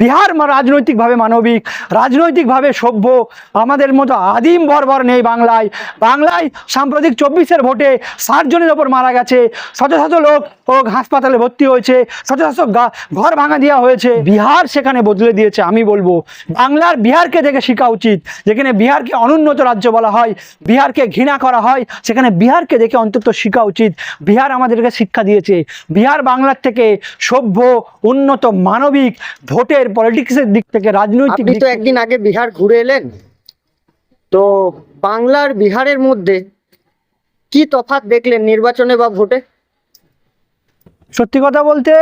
বিহার রাজনৈতিকভাবে মানবিক, রাজনৈতিকভাবে সভ্য, আমাদের মতো আদিম বর্বর নেই বাংলায়। বাংলায় সাম্প্রতিক চব্বিশের ভোটে ষাট জনের ওপর মারা গেছে শত শত লোক ও হাসপাতালে ভর্তি হয়েছে শত শত ঘর ভাঙা দেওয়া হয়েছে। বিহার সেখানে বদলে দিয়েছে, আমি বলব। বাংলার বিহারকে দেখে শেখা উচিত, যেখানে বিহারকে অনুন্নত রাজ্য বলা হয়, বিহারকে ঘৃণা করা হয়, সেখানে বিহারকে দেখে অন্তত শেখা উচিত। বিহার আমাদেরকে শিক্ষা দিয়েছে। বিহার বাংলার থেকে সভ্য, উন্নত, মানবিক ভোটের পলিটিক্সের দিক থেকে রাজনৈতিক আপনি তো একদিন আগে বিহার ঘুরে এলেন। তো বাংলার বিহারের মধ্যে কি তফাৎ দেখলেন নির্বাচনে বা ভোটে? সত্যি কথা বলতে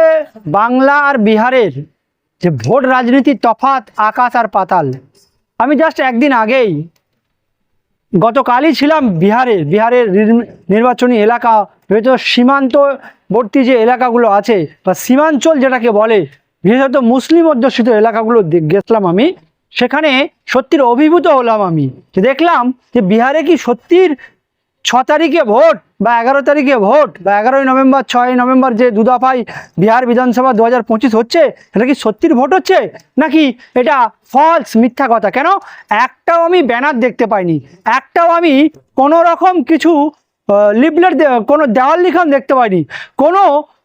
বাংলা আর বিহারের যে ভোট রাজনীতির তফাত আকাশ আর পাতাল আমি জাস্ট একদিন আগেই গতকালই ছিলাম বিহারে বিহারের নির্বাচনী এলাকা হয়তো সীমান্তবর্তী যে এলাকাগুলো আছে বা সীমাঞ্চল যেটাকে বলে বিশেষত মুসলিম অধ্যুষিত এলাকাগুলো গেছিলাম আমি। সেখানে সত্যির অভিভূত হলাম আমি। যে দেখলাম যে বিহারে কি সত্যির ছ তারিখে ভোট বা এগারো তারিখে ভোট বা এগারোই নভেম্বর ছয় নভেম্বর যে দুদফায় বিহার বিধানসভা দু হাজার পঁচিশ হচ্ছে, এটা কি সত্যির ভোট হচ্ছে? নাকি এটা ফলস মিথ্যা কথা? কেন? একটাও আমি ব্যানার দেখতে পাইনি। একটাও আমি কোনো রকম কিছু লিফলেট কোনো দেওয়াল লিখন দেখতে পাইনি। কোনো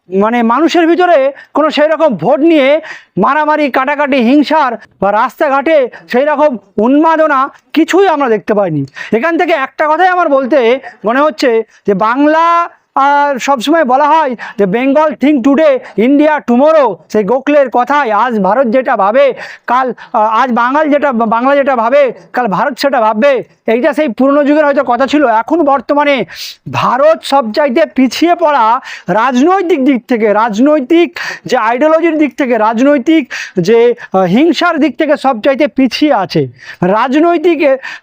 মানে মানুষের ভিতরে কোনো সেই রকম ভোট নিয়ে মারামারি, কাটাকাটি, হিংসার বা রাস্তাঘাটে সেই রকম উন্মাদনা কিছুই আমরা দেখতে পাইনি। এখান থেকে একটা কথাই আমার বলতে মনে হচ্ছে যে বাংলা সবসময় বলা হয় যে Bengal think today India tomorrow সেই গোখলের কথায় আজ ভারত যেটা ভাবে, কাল আজ বাঙাল যেটা, বাংলা যেটা ভাবে, কাল ভারত সেটা ভাববে, এইটা সেই পুরনো যুগের হয়তো কথা ছিল। এখন বর্তমানে ভারত সবচাইতে পিছিয়ে পড়া রাজনৈতিক দিক থেকে, রাজনৈতিক যে আইডিওলজির দিক থেকে, রাজনৈতিক যে হিংসার দিক থেকে সবচাইতে পিছিয়ে আছে। রাজনৈতিক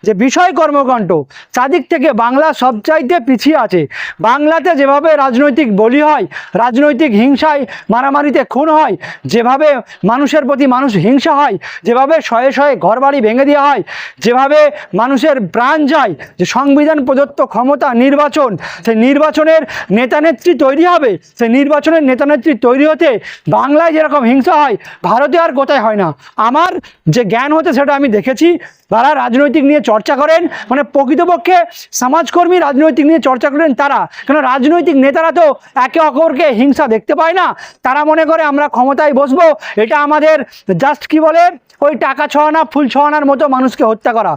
যে বিষয় কর্মকাণ্ড চাদিক থেকে বাংলা সবচাইতে পিছিয়ে আছে। বাংলাতে যেভাবে রাজনৈতিক বলি হয়, রাজনৈতিক হিংসায় মারামারিতে খুন হয়, যেভাবে মানুষের প্রতি মানুষ হিংসা হয়, যেভাবে শয়ে শয়ে ঘরবাড়ি ভেঙে দেওয়া হয়, যেভাবে মানুষের প্রাণ যায়, যে সংবিধান প্রদত্ত ক্ষমতা নির্বাচন সেই নির্বাচনের নেতানেত্রী তৈরি হবে সেই নির্বাচনের নেতানেত্রী তৈরি হতে বাংলায় যেরকম হিংসা হয়, ভারতে আর কোথায় হয় না। আমার যে জ্ঞান হতে সেটা আমি দেখেছি যারা রাজনৈতিক নিয়ে চর্চা করেন মানে প্রকৃতপক্ষে সমাজকর্মী রাজনৈতিক নিয়ে চর্চা করেন তারা। কেন রাজনৈতিক নেতারা তো একে অপরকে হিংসা দেখতে পায় না। তারা মনে করে আমরা ক্ষমতায় বসবো, এটা আমাদের জাস্ট কি বলে, ওই টাকা ছড়ানা, ফুল ছড়ানার মতো মানুষকে হত্যা করা।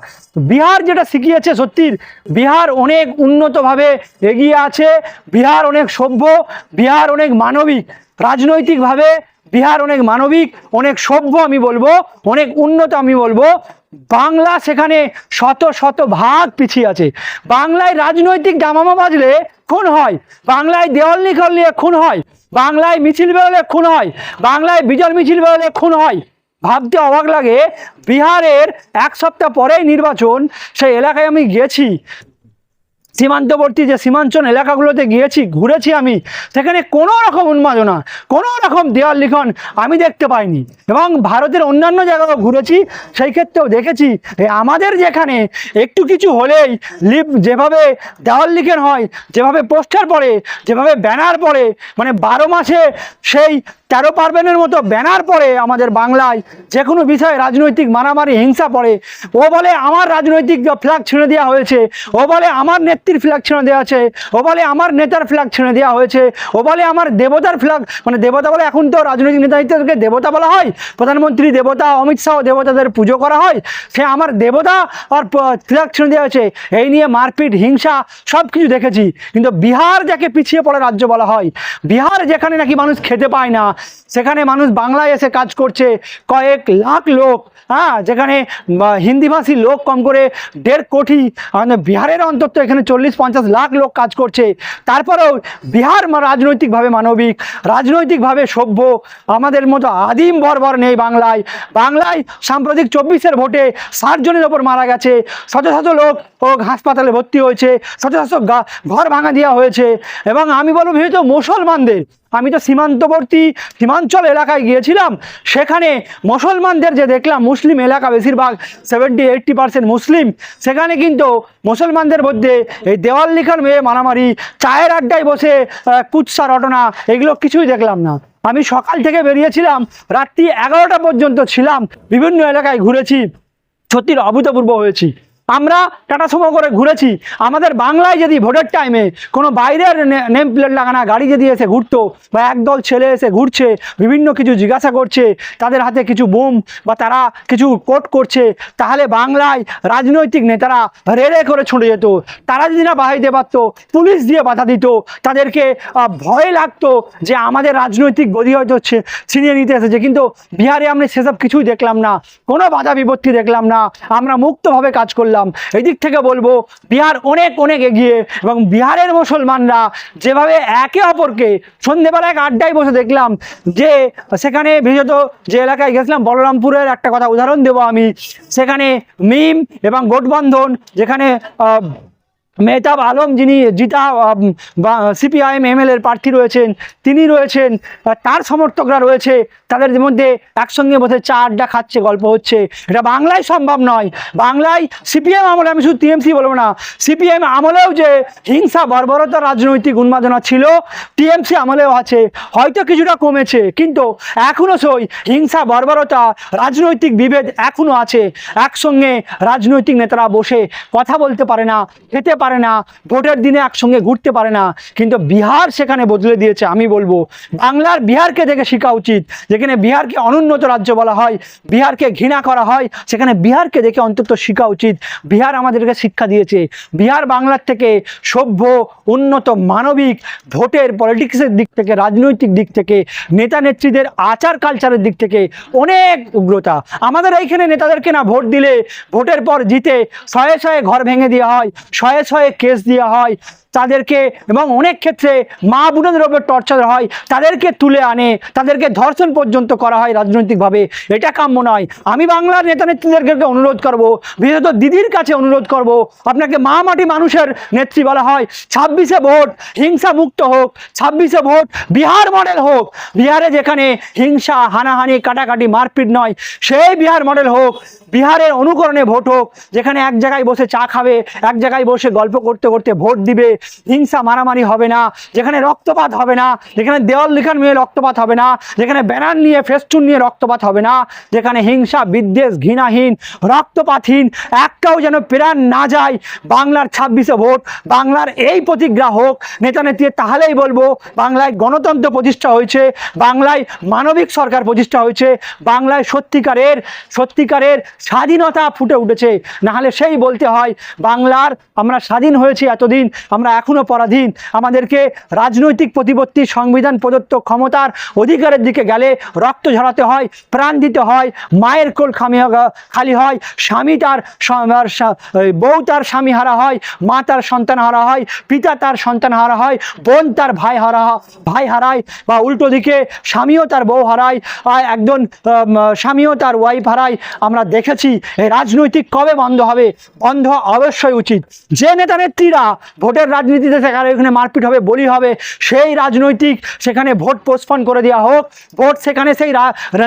বিহার যেটা শিখিয়েছে সত্যির, বিহার অনেক উন্নতভাবে এগিয়ে আছে, বিহার অনেক সভ্য, বিহার অনেক মানবিক, রাজনৈতিকভাবে বিহার অনেক মানবিক, অনেক সভ্য আমি বলব, অনেক উন্নত আমি বলব। বাংলা সেখানে শত শত ভাগ পিছিয়ে আছে। বাংলায় রাজনৈতিক দামামা বাজলে খুন হয়। বাংলায় দেওয়াল লিখন নিয়ে খুন হয়। বাংলায় মিছিল বেরোলে খুন হয়। বাংলায় বিজয় মিছিল বেরোলে খুন হয়। ভাবতে অবাক লাগে, বিহারের এক সপ্তাহ পরেই নির্বাচন, সেই এলাকায় আমি গেছি। সীমান্তবর্তী যে সীমাঞ্চল এলাকাগুলোতে গিয়েছি, ঘুরেছি আমি, সেখানে কোনো রকম উন্মাদনা, কোনো রকম দেওয়াল লিখন আমি দেখতে পাইনি। এবং ভারতের অন্যান্য জায়গাও ঘুরেছি, সেই ক্ষেত্রেও দেখেছি আমাদের যেখানে একটু কিছু হলেই লিপ যেভাবে দেওয়াল লিখন হয়, যেভাবে পোস্টার পড়ে, যেভাবে ব্যানার পড়ে মানে বারো মাসে সেই তেরো পার্বণের মতো ব্যানার পড়ে আমাদের বাংলায় যে কোনো বিষয়ে রাজনৈতিক মারামারি, হিংসা পড়ে। ও বলে, আমার রাজনৈতিক ফ্ল্যাগ ছিঁড়ে দেওয়া হয়েছে, ও বলে, আমার নেত্রীর ফ্ল্যাগ ছিঁড়ে দেওয়া আছে, ও বলে, আমার নেতার ফ্ল্যাগ ছিঁড়ে দেওয়া হয়েছে, ও বলে, আমার দেবতার ফ্ল্যাগ মানে দেবতা বলে, এখন তো রাজনৈতিক নেতাদেরকে দেবতা বলা হয়। প্রধানমন্ত্রী দেবতা, অমিত শাহ দেবতাদের পুজো করা হয়। সে আমার দেবতা আর ফ্ল্যাগ ছিঁড়ে দেওয়া হয়েছে। এই নিয়ে মারপিট, হিংসা সব কিছু দেখেছি। কিন্তু বিহার যাকে পিছিয়ে পড়া রাজ্য বলা হয়, বিহার যেখানে নাকি মানুষ খেতে পায় না সেখানে মানুষ বাংলায় এসে কাজ করছে। কয়েক লাখ লোক হ্যাঁ যেখানে হিন্দিভাষী লোক কম করে দেড় কোটি বিহারের অন্তত এখানে চল্লিশ, পঞ্চাশ লাখ লোক কাজ করছে। তারপরেও বিহার রাজনৈতিকভাবে মানবিক, রাজনৈতিকভাবে সভ্য, আমাদের মতো আদিম বর্বর নেই বাংলায়। বাংলায় সাম্প্রতিক চব্বিশের ভোটে ষাট জনের ওপর মারা গেছে। শত শত লোক ও হাসপাতালে ভর্তি হয়েছে শত ঘর ভাঙা দেওয়া হয়েছে। এবং আমি বলব, বিশেষত মুসলমানদের, আমি তো সীমান্তবর্তী সীমাঞ্চল এলাকায় গিয়েছিলাম, সেখানে মুসলমানদের যে দেখলাম, মুসলিম এলাকা বেশিরভাগ সেভেন্টি এইট্টি পার্সেন্ট মুসলিম, সেখানে কিন্তু মুসলমানদের মধ্যে এই দেওয়াল লিখার মেয়ে মারামারি, চায়ের আড্ডায় বসে কুৎসা, রটনা, এগুলো কিছুই দেখলাম না। আমি সকাল থেকে বেরিয়েছিলাম, রাত্রি এগারোটা পর্যন্ত ছিলাম, বিভিন্ন এলাকায় ঘুরেছি সত্যি অভূতপূর্ব হয়েছি। আমরা টাটা সুমো করে ঘুরেছি। আমাদের বাংলায় যদি ভোটের টাইমে কোনো বাইরের নেম প্লেট লাগানো গাড়ি যদি এসে ঘুরতো বা একদল ছেলে এসে ঘুরছে, বিভিন্ন কিছু জিজ্ঞাসা করছে, তাদের হাতে কিছু বোম বা তারা কিছু কোট করছে, তাহলে বাংলায় রাজনৈতিক নেতারা রেড়ে করে ছুটে যেত। তারা যদি না বাহাইতে পারতো, পুলিশ দিয়ে বাধা দিত, তাদেরকে ভয় লাগতো যে আমাদের রাজনৈতিক গদি হয়তো ছিনিয়ে নিতে এসেছে। কিন্তু বিহারে আমরা সেসব কিছুই দেখলাম না। কোনো বাধা বিপত্তি দেখলাম না। আমরা মুক্তভাবে কাজ করলাম। এদিক থেকে বলব, বিহার অনেক অনেক এগিয়ে এবং বিহারের মুসলমানরা যেভাবে একে অপরকে সন্ধেবেলা এক আড্ডায় বসে দেখলাম যে সেখানে বিশেষত যে এলাকায় গেছিলাম, বলরামপুরের একটা কথা উদাহরণ দেবো আমি। সেখানে মিম এবং গোটবন্ধন যেখানে মেহতাব আলম যিনি জিতা সিপিআইএম এমএল এর প্রার্থী রয়েছেন, তিনি রয়েছেন তার সমর্থকরা রয়েছে, তাদের মধ্যে একসঙ্গে বসে চা আড্ডা খাচ্ছে গল্প হচ্ছে। এটা বাংলায় সম্ভব নয়। বাংলায় সিপিএম আমলে আমি শুধু টিএমসি বলব না, সিপিএম আমলেও যে হিংসা, বর্বরতা, রাজনৈতিক উন্মাদনা ছিল, টিএমসি আমলেও আছে। হয়তো কিছুটা কমেছে, কিন্তু এখনও সই হিংসা, বর্বরতা, রাজনৈতিক বিভেদ এখনও আছে। একসঙ্গে রাজনৈতিক নেতারা বসে কথা বলতে পারে না, খেতে পারে না, ভোটের দিনে একসঙ্গে ঘুরতে পারে না। কিন্তু বিহার সেখানে বদলে দিয়েছে, আমি বলব। বাংলার বিহারকে দেখে শেখা উচিত। যেখানে বিহারকে অনুন্নত রাজ্য বলা হয়, বিহারকে ঘৃণা করা হয়, সেখানে বিহারকে দেখে অন্তত শেখা উচিত। বিহার আমাদেরকে শিক্ষা দিয়েছে। বিহার বাংলার থেকে সভ্য, উন্নত, মানবিক, ভোটের পলিটিক্সের দিক থেকে, রাজনৈতিক দিক থেকে, নেতা নেত্রীদের আচার কালচারের দিক থেকে অনেক উগ্রতা। আমাদের এইখানে নেতাদেরকে না ভোট দিলে, ভোটের পর জিতে, শয়ে শয়ে ঘর ভেঙে দেওয়া হয়, শয়ে শয়ে কেস দেওয়া হয়। তাদেরকে এবং অনেক ক্ষেত্রে মা বোনদের ওপর টর্চার হয়, তাদেরকে তুলে আনে, তাদেরকে ধর্ষণ পর্যন্ত করা হয় রাজনৈতিকভাবে। এটা কাম্য নয়। আমি বাংলার নেতা নেত্রীদেরকে অনুরোধ করব, বিশেষত দিদির কাছে অনুরোধ করব, আপনাকে মা মাটি মানুষের নেত্রী বলা হয়। ছাব্বিশে ভোট হিংসা মুক্ত হোক, ছাব্বিশে ভোট বিহার মডেল হোক। বিহারে যেখানে হিংসা, হানাহানি, কাটাকাটি, মারপিট নয়, সেই বিহার মডেল হোক, বিহারের অনুকরণে ভোট হোক, যেখানে এক জায়গায় বসে চা খাবে, এক জায়গায় বসে গল্প করতে করতে ভোট দিবে হিংসা মারামারি হবে না, যেখানে রক্তপাত হবে না, যেখানে দেওয়াল লিখান নিয়ে রক্তপাত হবে না, যেখানে ব্যানার নিয়ে ফেস্টুন নিয়ে রক্তপাত হবে না, যেখানে হিংসা, বিদ্বেষ, ঘৃণাহীন, রক্তপাতহীন একটাও যেন প্রাণ না যায়, বাংলার ছাব্বিশে ভোট, বাংলার এই প্রতিজ্ঞা হোক, নেতা নেত্রী, তাহলেই বলব, বাংলায় গণতন্ত্র প্রতিষ্ঠা হয়েছে, বাংলায় মানবিক সরকার প্রতিষ্ঠা হয়েছে, বাংলায় সত্যিকারের সত্যিকারের স্বাধীনতা ফুটে উঠেছে। নাহলে সেই বলতে হয়, বাংলার আমরা স্বাধীন হয়েছি এতদিন, আমরা এখনও পরাধীন। আমাদেরকে রাজনৈতিক প্রতিপত্তি, সংবিধান প্রদত্ত ক্ষমতার অধিকারের দিকে গেলে রক্ত ঝরাতে হয়, প্রাণ দিতে হয়, মায়ের কোল খামি খালি হয়, স্বামী তার বউ তার স্বামী হারা হয়, মা তার সন্তান হারা হয়, পিতা তার সন্তান হারা হয়, বোন তার ভাই হারা ভাই হারায় বা উল্টো দিকে স্বামীও তার বউ হারায় একজন স্বামীও তার ওয়াইফ হারায়। আমরা দেখেছি রাজনৈতিক কবে বন্ধ হবে? বন্ধ অবশ্যই উচিত। যে নেতা নেত্রীরা ভোটের রাজনীতিতে সেখানে এখানে মারপিট হবে, বলি হবে। সেই রাজনৈতিক সেখানে ভোট পোস্টপন করে দেওয়া হোক, ভোট সেখানে সেই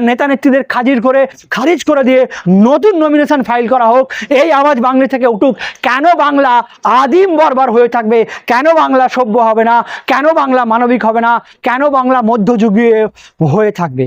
নেতা নেত্রীদের খাজির করে, খারিজ করে দিয়ে নতুন নমিনেশন ফাইল করা হোক। এই আওয়াজ বাংলা থেকে উঠুক, কেন বাংলা আদিম বরবার হয়ে থাকবে? কেন বাংলা সভ্য হবে না? কেন বাংলা মানবিক হবে না? কেন বাংলা মধ্যযুগীয় হয়ে থাকবে?